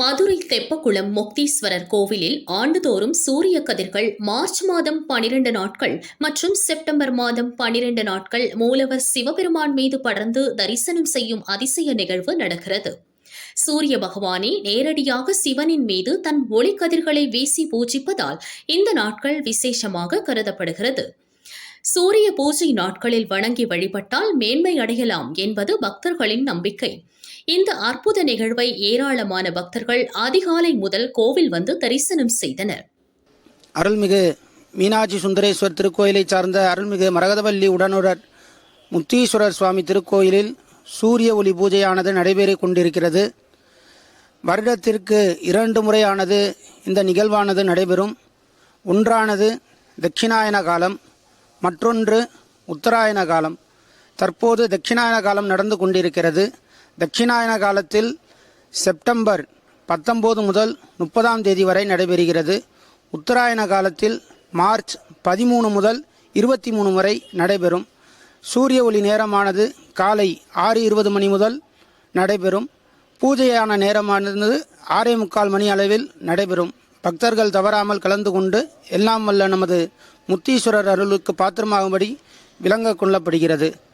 மதுரை தெப்பக்குளம் முக்தீஸ்வரர் கோவிலில் ஆண்டுதோறும் சூரிய கதிர்கள் மார்ச் மாதம் பனிரெண்டு நாட்கள் மற்றும் செப்டம்பர் மாதம் பனிரெண்டு நாட்கள் மூலவர் சிவபெருமான் மீது படர்ந்து தரிசனம் செய்யும் அதிசய நிகழ்வு நடக்கிறது. சூரிய பகவானே நேரடியாக சிவனின் மீது தன் ஒளிக்கதிர்களை வீசி பூஜிப்பதால் இந்த நாட்கள் விசேஷமாக கருதப்படுகிறது. சூரிய பூஜை நாட்களில் வணங்கி வழிபட்டால் மேன்மை அடையலாம் என்பது பக்தர்களின் நம்பிக்கை. இந்த அற்புத நிகழ்வை ஏராளமான பக்தர்கள் அதிகாலை முதல் கோவில் வந்து தரிசனம் செய்தனர். அருள்மிகு மீனாட்சி சுந்தரேஸ்வர் திருக்கோயிலைச் சார்ந்த அருள்மிகு மரகதவல்லி உடனுடர் முத்தீஸ்வரர் சுவாமி திருக்கோயிலில் சூரிய ஒளி பூஜையானது நடைபெறிக் கொண்டிருக்கிறது. வருடத்திற்கு இரண்டு முறையானது இந்த நிகழ்வானது நடைபெறும். ஒன்றானது தட்சிணாயன காலம் மற்றொன்று உத்தராயண காலம். தற்போது தட்சிணாயன காலம் நடந்து கொண்டிருக்கிறது. தட்சிணாயன காலத்தில் செப்டம்பர் பத்தொம்போது முதல் முப்பதாம் தேதி வரை நடைபெறுகிறது. உத்தராயண காலத்தில் மார்ச் பதிமூணு முதல் இருபத்தி மூணு வரை நடைபெறும். சூரிய ஒளி நேரமானது காலை ஆறு இருபது மணி முதல் நடைபெறும். பூஜையான நேரமானது ஆறே முக்கால் மணி அளவில் நடைபெறும். பக்தர்கள் தவறாமல் கலந்து கொண்டு எல்லாம் வல்ல நமது முத்தீஸ்வரர் அருளுக்கு பாத்திரமாகும்படி விளங்க கொள்ளப்படுகிறது.